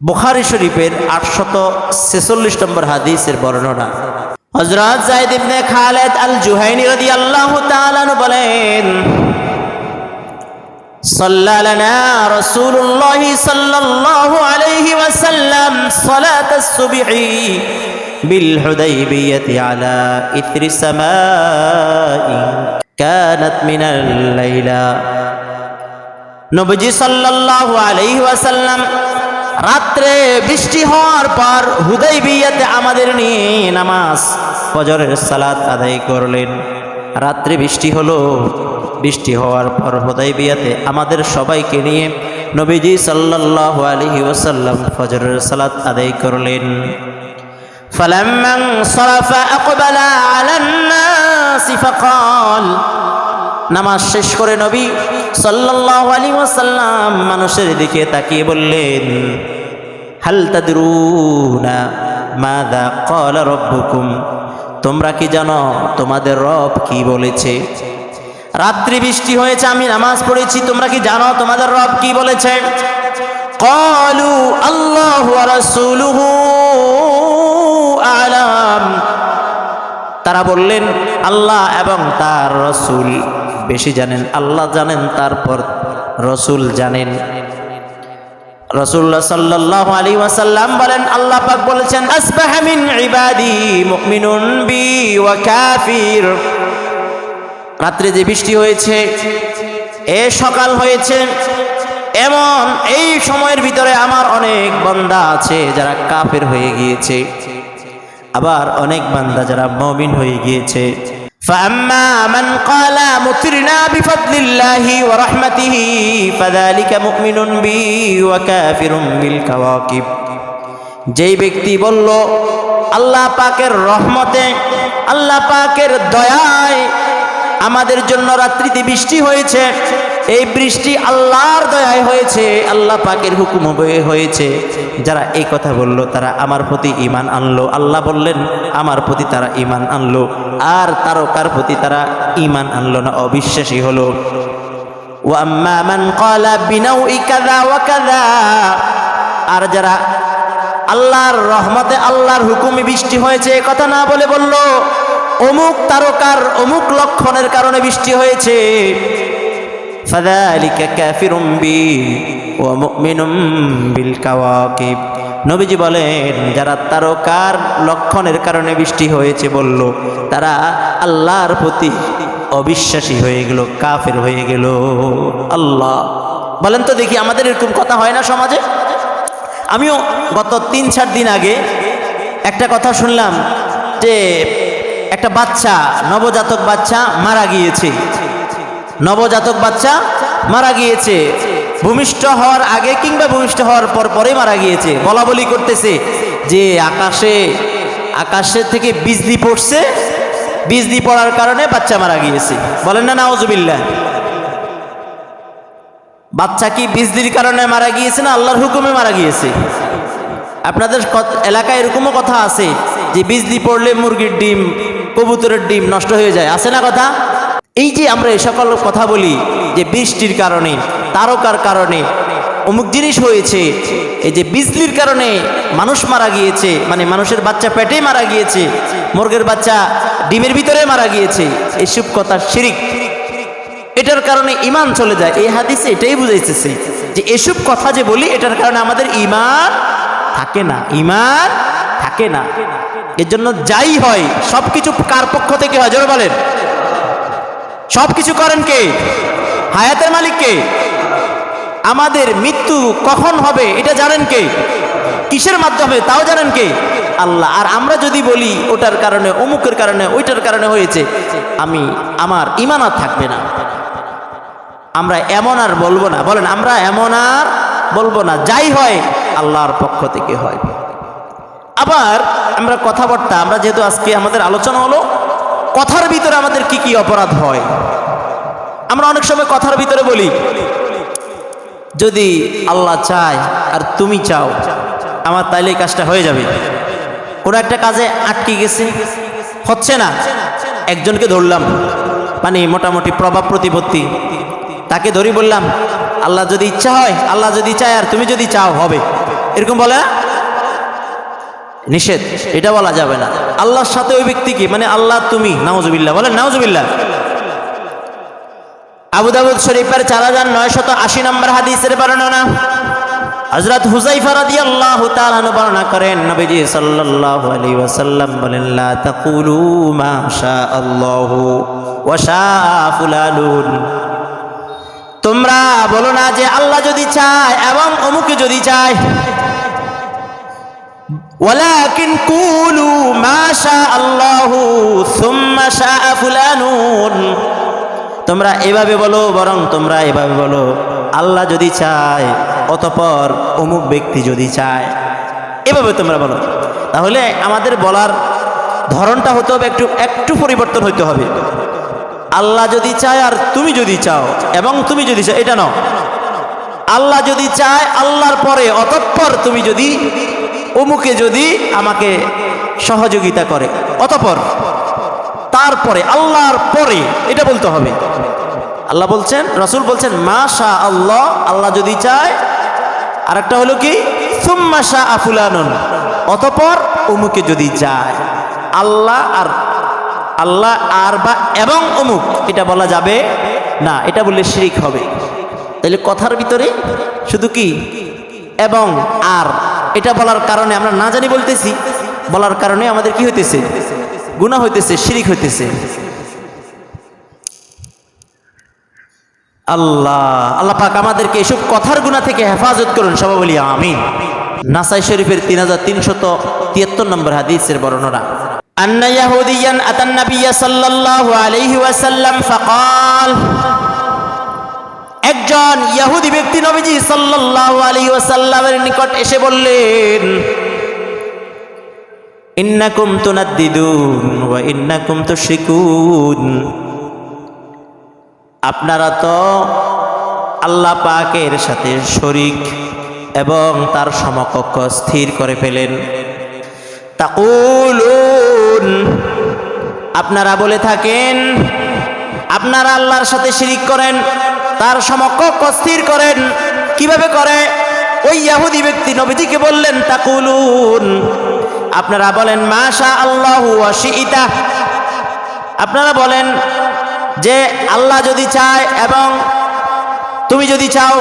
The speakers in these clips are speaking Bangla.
বুখারি শরীফের আটশত ছেচল্লিশ নম্বর হাদিসের বর্ণনা হজরত জাইদ ইবনে খালেদ আল জুহাইনি রাদিয়াল্লাহু তাআলা আনহু বলেন صلى لنا رسول الله صلى الله عليه وسلم صلاة الصبح بالحديبية على إثر سماء كانت من الليلة নবজি সাল্লাল্লাহু আলাইহি ওয়াসাল্লাম রাত্রে বৃষ্টি হওয়ার পর হুদাই বিয়াতে আমাদের নিয়ে নামাজ ফজরের সালাত আদায় করলেন রাত্রে বৃষ্টি হলো বৃষ্টি হওয়ার পর হুদাই বিয়াতে আমাদের সবাইকে নিয়ে নবীজি সাল্লাল্লাহু আলাইহি ওয়াসাল্লাম ফজরের সালাত আদায় করলেন فلما انصرف أقبل على الناس فقال নামাজ শেষ করে নবী সাল্লাল্লাহু আলাইহি ওয়াসাল্লাম মানুষের দিকে তাকিয়ে বললেন, হাল তাদরুনা মাদা ক্বালা রাব্বুকুম? তোমরা কি জানো তোমাদের রব কি বলেছে? রাত্রি বৃষ্টি হয়েছে, আমি নামাজ পড়েছি, তোমরা কি জানো তোমাদের রব কি বলেছে? ক্বালু আল্লাহু রাসূলুহু আলাম। তারা বললেন, আল্লাহ এবং তার রসুল। বেশি জানেন, আল্লাহ জানেন, তারপর রসুল জানেন। রসুল্লাহ সাল্লাহ আলী ওয়াসাল্লাম বলেন, আল্লাহ পাক বলেছেন, আসবাহ মিন ইবাদি মুমিনুন বি ওয়া কাফির। রাত্রে যে বৃষ্টি হয়েছে, এ সকাল হয়েছে, এমন এই সময়ের ভিতরে আমার অনেক বান্দা আছে যারা কাফের হয়ে গিয়েছে। আবার অনেক বান্দা যারা মমিন হয়ে গিয়েছে। فأما من قال مطرنا بفضل الله ورحمته فذلك مؤمن بي وكافر بالكواكب যেই ব্যক্তি বলল আল্লাহ পাকের রহমতে আল্লাহ পাকের দয়ায় আমাদের জন্য রাত্রিতে বৃষ্টি হয়েছে এই বৃষ্টি আল্লাহর দয়ায় হয়েছে, আল্লাহ পাকের হুকুম হয়ে- হয়েছে। যারা এই কথা বলল, তারা আমার প্রতি ইমান আনলো। আল্লাহ বললেন, আমার প্রতি তারা ইমান আনলো। আর তারকার প্রতি তারা ইমান আনলো না, অবিশ্বাসী হলো। আর যারা আল্লাহর রহমতে আল্লাহর হুকুমে বৃষ্টি হয়েছে কথা না বলে বলল, অমুক তারকার অমুক লক্ষণের কারণে বৃষ্টি হয়েছে। ফাযালিকা কাফিরুম বি ওয়া মুমিনুম বিল কাওয়াকিব নবীজি বলেন, যারা তারকার লক্ষণের কারণে বৃষ্টি হয়েছে বলল, তারা আল্লাহর প্রতি অবিশ্বাসী হয়ে গেল, কাফের হয়ে গেল। আল্লাহ। বলেন তো দেখি আমাদের এরকম কথা হয় না সমাজে? আমিও গত তিন চার দিন আগে একটা কথা শুনলাম যে একটা বাচ্চা, নবজাতক বাচ্চা মারা গিয়েছে। নবজাতক বাচ্চা মারা গিয়েছে। ভূমিষ্ঠ হওয়ার আগে কিংবা ভূমিষ্ঠ হওয়ার পর পরে মারা গিয়েছে। বলা বলি করতেছে যে আকাশে, আকাশের থেকে বিজলি পড়ছে। বিজলি পড়ার কারণে বাচ্চা মারা গিয়েছে। বলেন না নাওজুবিল্লাহ বাচ্চা কি বিজলির কারণে মারা গিয়েছে না আল্লাহর হুকুমে মারা গিয়েছে? আপনাদের এলাকায় এরকমও কথা আছে যে বিজলি পড়লে মুরগির ডিম, কবুতরের ডিম নষ্ট হয়ে যায়। আছে না কথা? এই যে আমরা এই সকল কথা বলি যে বৃষ্টির কারণে, তারকার কারণে, অমুক জিনিস হয়েছে, এই যে বিজলির কারণে মানুষ মারা গিয়েছে মানে মানুষের বাচ্চা পেটে মারা গিয়েছে, মুরগের বাচ্চা ডিমের ভিতরে মারা গিয়েছে এসব কথা শিরিক। এটার কারণে ইমান চলে যায়। এই হাদিসে এটাই বুঝাইতেছে যে এসব কথা যে বলি, এটার কারণে আমাদের ইমান থাকে না ইমান থাকে না। এর জন্য যাই হয় সব কিছু কার পক্ষ থেকে হয়? বলেন। সব কিছু করেন কে? হায়াতের মালিক কে? আমাদের মৃত্যু কখন হবে এটা জানেন কে? কিসের মাধ্যমে তাও জানেন কে? আল্লাহ। আর আমরা যদি বলি ওটার কারণে, অমুকের কারণে, ওইটার কারণে হয়েছে, আমি, আমার ইমান আর থাকবে না। আমরা এমন আর বলব না। বলেন, আমরা এমন আর বলব না। যাই হয়, আল্লাহর পক্ষ থেকে হয়। আবার আমরা কথাবার্তা, আমরা যেহেতু আজকে আমাদের আলোচনা হলো কথার ভিতরে আমাদের কি কি অপরাধ হয়? আমরা অনেক সময় কথার ভিতরে বলি, যদি আল্লাহ চায় আর তুমি চাও, আমার তাইলে কাজটা হয়ে যাবে। কোনো একটা কাজে আটকে গেছে, হচ্ছে না, একজনকে ধরলাম মানে মোটামুটি প্রভাব প্রতিপত্তি, তাকে ধরি বললাম, আল্লাহ যদি ইচ্ছা হয়, আল্লাহ যদি চায় আর তুমি যদি চাও, হবে। এরকম বলে? নিষেধ, এটা বলা যাবে না। আল্লাহর সাথে ওই ব্যক্তি কি? মানে আল্লাহ, তুমি, নাউজুবিল্লাহ, বলেন নাউজুবিল্লাহ। আবু দাউদ শরীফের চার হাজার নয়শত আশি নম্বর হাদিসের বর্ণনা। হযরত হুযাইফা রাদিয়াল্লাহু তাআলা আনহু বর্ণনা করেন, নবীজি সাল্লাল্লাহু আলাইহি ওয়াসাল্লাম বলেন, লা তাকুলু মা শাআল্লাহু ওয়া শাআ ফুলানুন। তোমরা বলো না যে আল্লাহ যদি চায় এবং অমুকে যদি চায়। ولكن قولوا ما شاء الله ثم شاء فلان তোমরা এভাবে বলো বরং তোমরা এভাবে বলো আল্লাহ যদি চায় অতপর অমুক ব্যক্তি যদি চায় এভাবে তোমরা বলো তাহলে আমাদের বলার ধরনটা হতে হবে একটু একটু পরিবর্তন হইতে হবে আল্লাহ যদি চায় আর তুমি যদি চাও এবং তুমি যদি চাও এটা নাও আল্লাহ যদি চায় আল্লাহর পরে অতঃপর তুমি যদি অমুকে যদি আমাকে সহযোগিতা করে। অতপর তারপরে, আল্লাহর পরে এটা বলতে হবে। আল্লাহ বলছেন, রসুল বলছেন মা শাহ আল্লাহ আল্লাহ যদি চায় আর একটা হলো কি? সুম্মা শাহ আফুলানন অতপর অমুকে যদি যায়, আল্লাহ আর আল্লাহ আর বা এবং অমুক, এটা বলা যাবে না, এটা বললে শিরিক হবে। তাহলে কথার ভিতরে শুধু কি? এবং আর। এটা বলার কারণে আমরা না জানি বলতেছি বলার কারণে আমাদের কি হইতেছে গুণা হইতেছে শিরিক হইতেছে আল্লাহ আল্লাহ পাক আমাদেরকে এসব কথার গুণা থেকে হেফাজত করুন সবাই বলি আমিন নাসাই শরীফের তিন হাজার তিনশত তিয়াত্তর নম্বর হাদিসের বর্ণনা أن يهوديا أتى النبي صلى الله عليه وسلم فقال একজন ইহুদি ব্যক্তি নবীজি সাল্লাল্লাহু আলাইহি ওয়াসাল্লামের নিকট এসে বললেন, ইন্নাকুম তুনাদ্দিদুন ওয়া ইন্নাকুম তুশরিকুন। আপনারা তো আল্লাহ পাকের সাথে শরিক এবং তার সমকক্ষ স্থির করে ফেলেন। তাকুলুন, আপনারা বলে থাকেন, আপনারা আল্লাহর সাথে শিরিক করেন। তার সমকক্ষ স্থির করেন। কীভাবে করে? ওই ইয়াহুদি ব্যক্তি নবীজিকে বললেন, তাকুলুন। আপনারা বলেন মাশা আল্লাহু ওয়াশিইতা আপনারা বলেন যে, আল্লাহ যদি চায় এবং তুমি যদি চাও।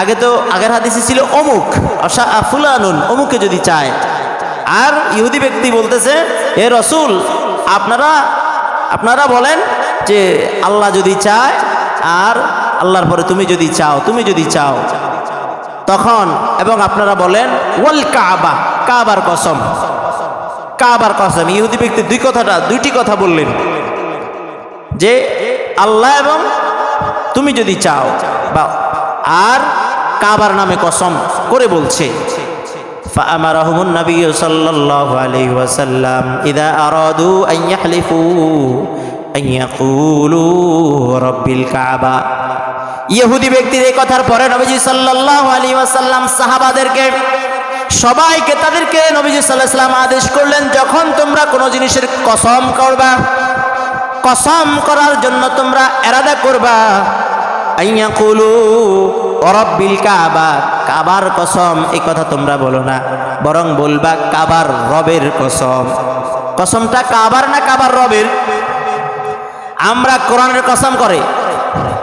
আগে তো আগের হাদিসে ছিল, অমুক, অসা ফুলানুন, অমুকে যদি চায়। আর ইহুদি ব্যক্তি বলতেছে এ রসুল, আপনারা আপনারা বলেন যে, আল্লাহ যদি চায় আর আল্লাহর পরে তুমি যদি চাও তুমি যদি চাও তখন এবং আপনারা বলেন ওয়াল কাবা কাবার কসম কাবার কসম ইহুদি ব্যক্তি দুই কথাটা দুইটি কথা বললেন যে আল্লাহ এবং তুমি যদি চাও বা আর কাবার নামে কসম করে বলছে فأمرهم النبي صلى الله عليه وسلم إذا أرادوا أن يحلفوا রব্বিল কাবা। ইহুদি ব্যক্তির এই কথার পরে নবীজি সাল্লাহ আলী ওয়াসাল্লাম সাহাবাদেরকে, সবাইকে তাদেরকে নবীজি সাল্লাহ আদেশ করলেন, যখন তোমরা কোনো জিনিসের কসম করবা, কসম করার জন্য তোমরা এরাদা করবা আইয়া কুলু অরব্বিল কাবা। কাবার কসম, এই কথা তোমরা বলো না, বরং বলবা কাবার রবের কসম। কসমটা কাবার না কাবার রবের? আমরা কোরআনের কসম করে।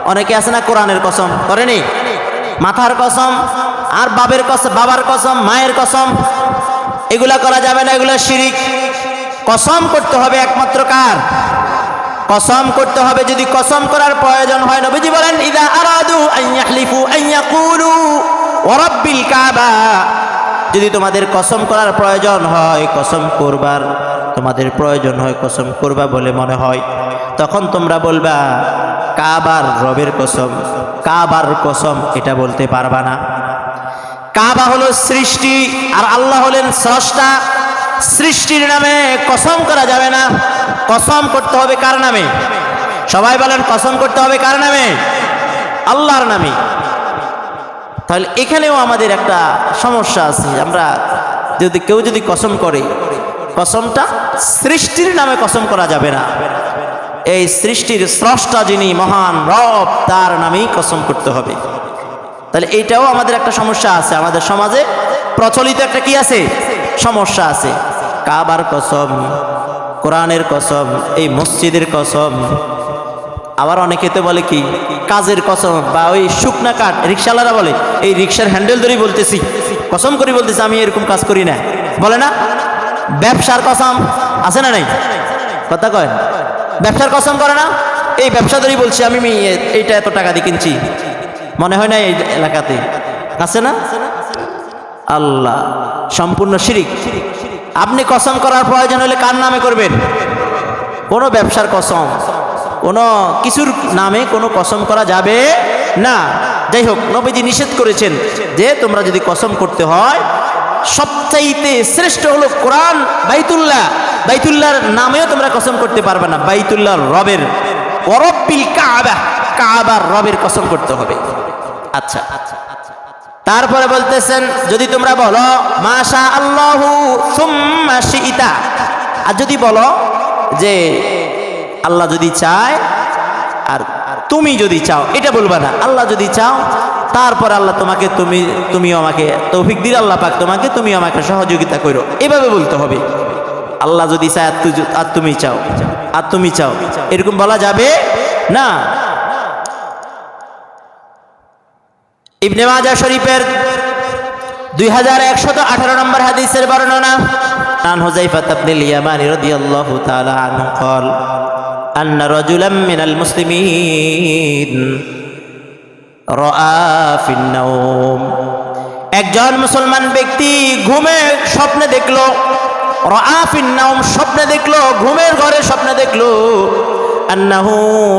অনেকে আছে না কোরআনের কসম? করেনি? মাথার কসম, আর বাবের কসম, বাবার কসম, মায়ের কসম, এগুলা করা যাবে না, এগুলা শিরিক। কসম করতে হবে একমাত্র কার? কসম করতে হবে, যদি কসম করার প্রয়োজন হয়, নবীজি বলেন, ইদা আরাদু আন ইয়াহলিফু, আন ইয়াকুলু, ওয়া রাব্বিল কাবা। যদি তোমাদের কসম করার প্রয়োজন হয়, কসম করবার তোমাদের প্রয়োজন হয় কসম করবা বলে মনে হয়। তখন তোমরা বলবা, কাবার রবের কসম, কাবার কসম, এটা বলতে পারবা না। কাবা হলো সৃষ্টি আর আল্লাহ হলেন স্রষ্টা। সৃষ্টির নামে কসম করা যাবে না। কসম করতে হবে কার নামে? সবাই বলেন, কসম করতে হবে কার নামে? আল্লাহর নামে। তাহলে এখানেও আমাদের একটা সমস্যা আছে। আমরা যদি কেউ যদি কসম করে কসমটা সৃষ্টির নামে কসম করা যাবে না। এই সৃষ্টির স্রষ্টা যিনি মহান রব, তার নামেই কসম করতে হবে। তাহলে এইটাও আমাদের একটা সমস্যা আছে। আমাদের সমাজে প্রচলিত একটা কি আছে? সমস্যা আছে। কাবার কসম, কোরআনের কসম, এই মসজিদের কসম। আবার অনেকে তো বলে কি, কাজের কসম বা ওই শুকনা কাঠ, রিক্সাওয়ালারা বলে, এই রিক্সার হ্যান্ডেল ধরেই বলতেছি, কসম করে বলতেছি, আমি এরকম কাজ করি না। বলে না? ব্যবসার কসম, আছে না নাই? কথা কয়? ব্যবসার কসম করে না? এই ব্যবসাদারই বলছি আমি এইটা এত টাকা দিয়ে কিনছি। মনে হয় না এই এলাকাতে। আছে না? আল্লাহ, সম্পূর্ণ শিরিক। আপনি কসম করার প্রয়োজন হলে কার নামে করবেন? কোনো ব্যবসার কসম। কোনো কিছুর নামে কোনো কসম করা যাবে না। যাই হোক, নবীজি নিষেধ করেছেন যে তোমরা যদি কসম করতে হয় সবচাইতে শ্রেষ্ঠ হলো কোরআন, বাইতুল্লাহ। বাইতুল্লাহর নামেও তোমরা কসম করতে পারবে না। বাইতুল্লাহর রবের অরব্বিল কাবা, কাবার রবের কসম করতে হবে। আচ্ছা। আচ্ছা তারপরে বলতেছেন, যদি তোমরা বলো মাশা আল্লাহু সুম্মা শিইতা। আর যদি বলো যে, আল্লাহ যদি চায়, আর তুমি যদি চাও, এটা বলবা না, আল্লাহ যদি চাও তারপর আল্লাহ তোমাকে তুমি তুমিও আমাকে তৌফিক দিল আল্লাহ পাক তোমাকে তুমি আমাকে সহযোগিতা করো এভাবে বলতে হবে আল্লাহ যদি চায় আর তু- আর তুমি চাও আর তুমি চাও এরকম বলা যাবে না ইবনে মাজা শরীফের দুই হাজার একশত আঠারো নম্বর হাদিসের বর্ণনা عن حذيفة بن اليمان رضي الله تعالى عنه قال أن رجلا من المسلمين রাফিন্নাউম একজন মুসলমান ব্যক্তি ঘুমে স্বপ্নে দেখল রাফিন্নাউম স্বপ্নে দেখল, ঘুমের ঘরে স্বপ্নে দেখল, আন্নাহু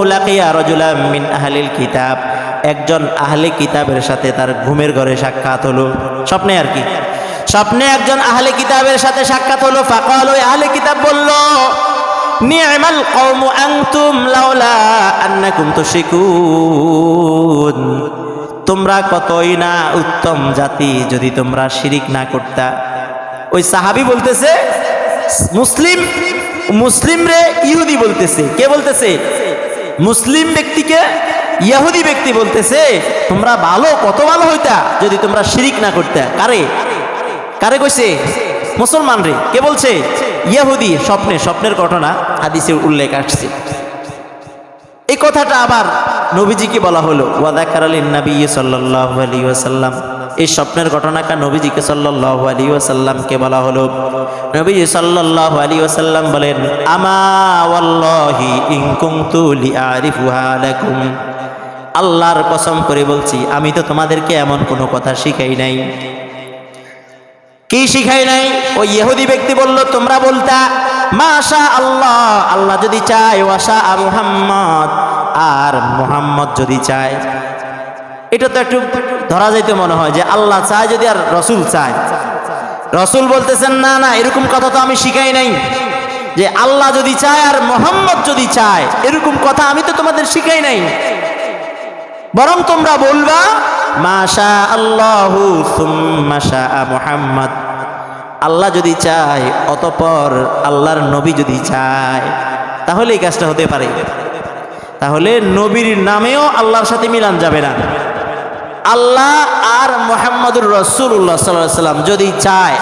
লাকিয়া রাজুলাম কিতাব। একজন আহলে কিতাবের সাথে তার ঘুমের ঘরে সাক্ষাৎ হলো। স্বপ্নে আর কি? স্বপ্নে একজন আহলে কিতাবের সাথে সাক্ষাৎ হলো ফাঁকা হলো আহলে কিতাব বলল নি'মাল কওমু আনতুম লাউলা আন্নাকুম তুশরিকুন। তোমরা কতই না উত্তম জাতি যদি তোমরা শিরিক না করতা। ওই সাহাবি বলতেছে, মুসলিম মুসলিম রে ইহুদি বলতেছে। কে বলতেছে? মুসলিম ব্যক্তিকে ইহুদি ব্যক্তি বলতেছে, তোমরা ভালো, কত ভালো হইতা যদি তোমরা শিরিক না করতে। কারে? কারে কইছে? মুসলমান রে। কে বলছে? ইহুদি স্বপ্নে, স্বপ্নের ঘটনা হাদিসে উল্লেখ আসছে। এই কথাটা আবার নবীজিকে বলা হলো ওয়াদাকার আলীন নবী সাল্লাহ আলী ওয়াসাল্লাম। এই স্বপ্নের ঘটনাটা নবীজিকে সাল্লাহ আলী ওয়াসাল্লামকে বলা হলো। নবীজি সাল্লাহ আলী ওয়াসাল্লাম বলেন, আমা ওয়াল্লাহি ইন কুনতু লিআরিফুহা লাকুম। আল্লাহর কসম করে বলছি, আমি তো তোমাদেরকে এমন কোনো কথা শিখাই নাই। কি শিখাই নাই? ওই ইহুদি ব্যক্তি বলল, তোমরা বলতা মাশা আল্লাহ আল্লাহ যদি চায় ওয়াশা মুহাম্মদ, আর মুহাম্মদ যদি চায়। এটা তো একটু ধরা যাইতে মনে হয় যে আল্লাহ চায় যদি আর রসুল চায়। রসুল বলতেছেন, না না, এরকম কথা তো আমি শিখাই নাই। যে আল্লাহ যদি চায় আর মোহাম্মদ যদি চায়, এরকম কথা আমি তো তোমাদের শিখাই নাই। বরং তোমরা বলবা মাশা আল্লাহু সুম্মাশা মুহাম্মদ। আল্লাহ যদি চায়, অতপর আল্লাহর নবী যদি চায় তাহলে এই কাজটা হতে পারে। তাহলে নবীর নামেও আল্লাহর সাথে মিলান যাবে না। আল্লাহ আর মোহাম্মদুর রসুল্লাহ সাল্লাহ সাল্লাম যদি চায়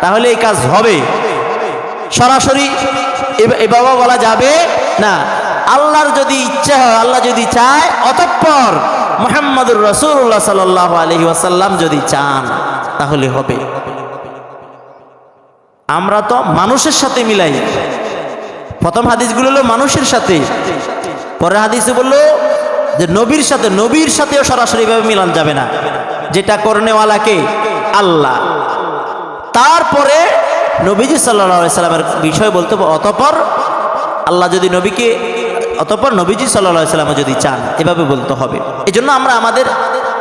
তাহলে এই কাজ হবে। সরাসরি এ- এভাবে বলা যাবে না। আল্লাহর যদি ইচ্ছা হয়, আল্লাহ যদি চায়, অতঃপর মোহাম্মদুর রসুল্লাহ সাল্লাহ আলহি ওয়াসাল্লাম যদি চান, তাহলে হবে। আমরা তো মানুষের সাথে মিলাই। প্রথম হাদিসগুলো হলো মানুষের সাথে। পরের হাদিসে বলল যে নবীর সাথে, নবীর সাথেও সরাসরিভাবে মিলান যাবে না। যেটা করনেওয়ালাকে আল্লাহ। তারপরে নবীজি সাল্লা সাল্লামের বিষয় বলতে অতপর আল্লাহ যদি নবীকে অতপর নবীজি সাল্লা সাল্লাম যদি চান, এভাবে বলতে হবে। এই জন্য আমরা আমাদের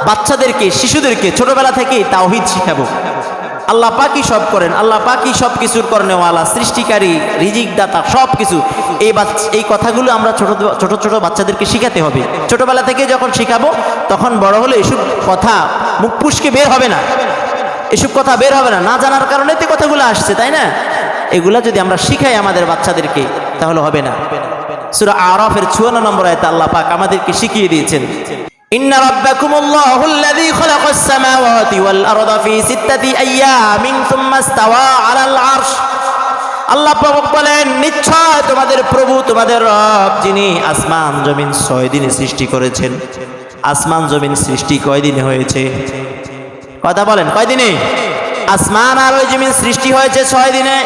বাচ্চাদেরকে, শিশুদেরকে ছোটবেলা থেকেই তাওহিদ শিখাবো। আল্লাহ পাকি সব করেন, আল্লাহ পাকি সব কিছুর করেনেওয়ালা সৃষ্টিকারী রিজিক দাতা সব কিছু। এই এই কথাগুলো আমরা ছোট ছোট ছোট বাচ্চাদেরকে শিখাতে হবে। ছোটবেলা থেকে যখন শিখাবো, তখন বড় হলে এসব কথা মুখ পুষকে বের হবে না। এসব কথা বের হবে না। না জানার কারণে তো কথাগুলো আসছে, তাই না? এগুলা যদি আমরা শিখাই আমাদের বাচ্চাদেরকে, তাহলে হবে না। সুরা আরফের চুয়ান্ন নম্বর আয়তে আল্লাহ পাক আমাদেরকে শিখিয়ে দিয়েছেন إن ربكم الله الذي خلق السماوات والأرض في ستة أيام ثم استوى على العرش আল্লাহ প্রভু বলেন নিশ্চয় তোমাদের প্রভু তোমাদের রব যিনি আসমান জমিন ছয় দিনে সৃষ্টি করেছেন আসমান জমিন সৃষ্টি কয় দিনে হয়েছে কথা বলেন কয় দিনে আসমান আর ওই জমিন সৃষ্টি হয়েছে ছয় দিনে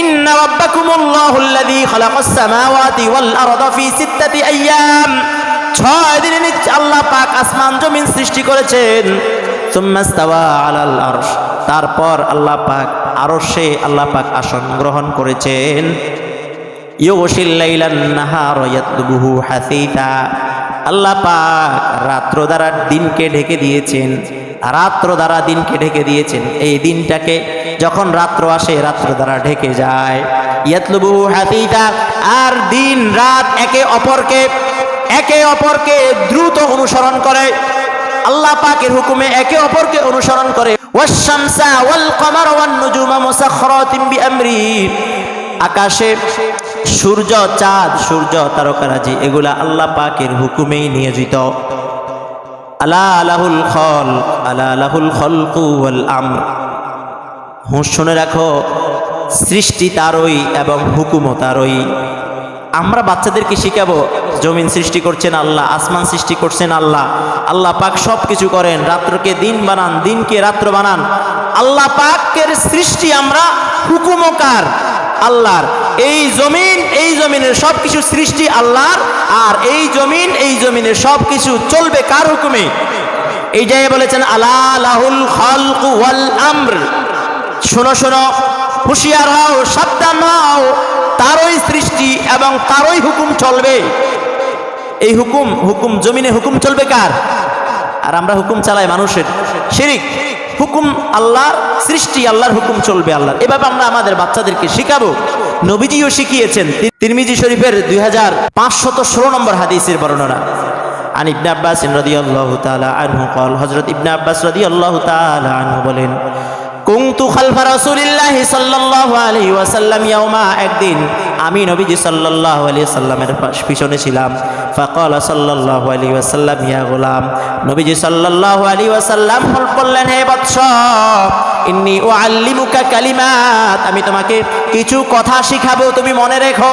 ইন্না রাব্বাকুমুল্লাহুল্লাযী খালাকাস সামাওয়াতি ওয়াল আরদা ফি সিত্তাতি আইয়াম। ছয় দিনে নিশ্চয় আল্লাহ পাক আসমান জমিন সৃষ্টি করেছেন। তারপর আল্লাহ পাক আরশে আল্লাহ পাক আসন গ্রহণ করেছেন। আল্লাহ পাক রাত্র দ্বারা দিনকে ঢেকে দিয়েছেন। রাত্র দ্বারা দিনকে ঢেকে দিয়েছেন। এই দিনটাকে যখন রাত্র আসে, রাত্র দ্বারা ঢেকে যায়। ইয়াতলুবুহু হাসিতা, আর দিন রাত একে অপরকে একে অপরকে দ্রুত অনুসরণ করে। আল্লাহ পাকের হুকুমে একে অপরকে অনুসরণ করে। ওয়াশ-শামসা ওয়াল কমার ওয়ান নুজুমা মুসাখখারাতিন বিআমরি। আকাশে সূর্য, চাঁদ, সূর্য, তারকারাজি, এগুলা আল্লাহ পাকের হুকুমেই নিয়োজিত। আলা আলাহুল খল, আলা আলাহুল খলকু ওয়াল আমর হুঁশ শুনে রাখো, সৃষ্টি তারই এবং হুকুমও তারই। আমরা বাচ্চাদেরকে শিখাবো, জমিন সৃষ্টি করছেন আল্লাহ, আসমান সৃষ্টি করছেন আল্লাহ। আল্লাহ পাক সব কিছু করেন, রাত্রকে দিন বানান, দিনকে রাত্র বানান। আল্লাহ পাকের সৃষ্টি আমরা হুকুমকার আল্লাহর। এই জমিন, এই জমিনের সব কিছু সৃষ্টি আল্লাহর, আর এই জমিন, এই জমিনের সব কিছু চলবে কার হুকুমে? এই জায়গায় বলেছেন আল্লাহ লাহুল খালকু ওয়াল আমর। শোনো শোনো হুঁশিয়ার হও সাবধান হও তারই সৃষ্টি এবং তারই হুকুম চলবে এই হুকুম হুকুম জমিনে হুকুম চলবে কার আর আমরা হুকুম চালাই মানুষের শিরিক হুকুম আল্লাহর সৃষ্টি আল্লাহর হুকুম চলবে আল্লাহর এভাবে আমরা আমাদের বাচ্চাদেরকে শিখাবো নবীজিও শিখিয়েছেন তিরমিজি শরীফের দুই হাজার পাঁচশত ষোলো নম্বর হাদিসের বর্ণনা عن ابن عباس رضي الله تعالى عنه قال হযরত ইবনে আব্বাস রাদিয়াল্লাহু তাআলা আনহু বলেন কুনতু খালফা রাসূলিল্লাহি সাল্লাল্লাহু আলাইহি ওয়াসাল্লাম ইয়াউমা, একদিন আমি নবীজি সাল্লাল্লাহু আলাইহি সাল্লামের পিছনে ছিলাম। ফাকালা সাল্লাল্লাহু আলাইহি ওয়াসাল্লাম, ইয়া গোলাম, নবীজি সাল্লাল্লাহু আলাইহি ওয়াসাল্লাম বললেন হে বৎস ইন্নি উআল্লিমুকা কালিমাত, আমি তোমাকে কিছু কথা শিখাবো, তুমি মনে রেখো।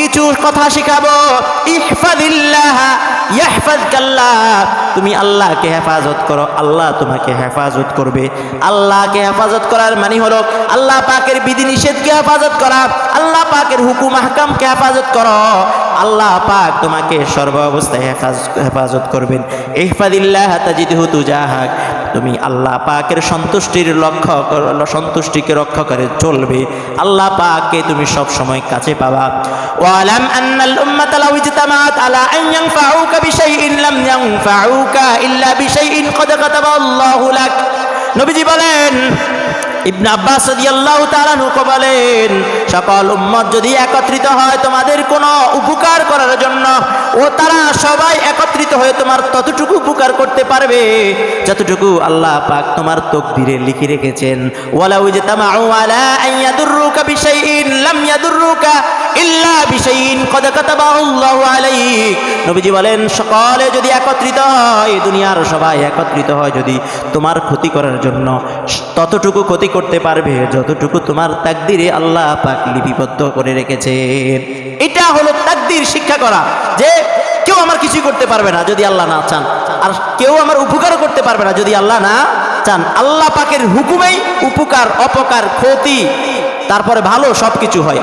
কিছু কথা শিখাবো। তুমি আল্লাহকে হেফাজত করো, আল্লাহ তোমাকে হেফাজত করবে। আল্লাহকে হেফাজত করার মানে হলো আল্লাহ পাকের বিধি নিষেধকে হেফাজত করা, আল্লাহ পাকের হুকুম আহকামকে হেফাজত করো। আল্লাহ পাক তোমাকে সর্ব অবস্থায় হেফাজ- হেফাজত করবেন। ইহফাদিল্লাহ তাজিদহু তুজাহাক। তুমি আল্লাহ পাকের সন্তুষ্টির লক্ষ্য সন্তুষ্টিকে রক্ষা করে চলবে। আল্লাহ পাককে তুমি সব সময় কাছে পাবা। ওয়ালাম আন্নাল উম্মাত লাউ ইজতামাআত আলা আন ইয়ানফাউকা বিশাইইন লাম ইয়ানফাউকা ইল্লা বিশাইইন। কদ কাতাবা আল্লাহু লাক। নবীজি বলেন ইবনে আব্বাস রাদিয়াল্লাহু তাআলা বলেন, সকল উম্মত যদি একত্রিত হয় তোমাদের কোনো উপকার করার জন্য, ও তারা সবাই একত্রিত হয়ে তোমার ততটুকু উপকার করতে পারবে। যতটুকু আল্লাহ পাক তোমার তকদিরে লিখে রেখেছেন, ওয়ালাউ ইজতামাউ আলা আন ইয়াদুররুকা বিশাইইন, লাম ইয়াদুররুকা সকলে যদি একত্রিত হয়, দুনিয়ার সবাই একত্রিত হয় যদি তোমার ক্ষতি করার জন্য। ততটুকু ক্ষতি করতে পারবে, যতটুকু তোমার তাকদিরে আল্লাহ পাক লিপিবদ্ধ করে রেখেছেন এটা হলো তাকদির শিক্ষা করা, যে কেউ আমার কিছুই করতে পারবে না যদি আল্লাহ না চান। আর কেউ আমার উপকারও করতে পারবে না যদি আল্লাহ না চান। আল্লাহ পাকের হুকুমেই উপকার, অপকার, ক্ষতি, তারপরে ভালো সব কিছু হয়।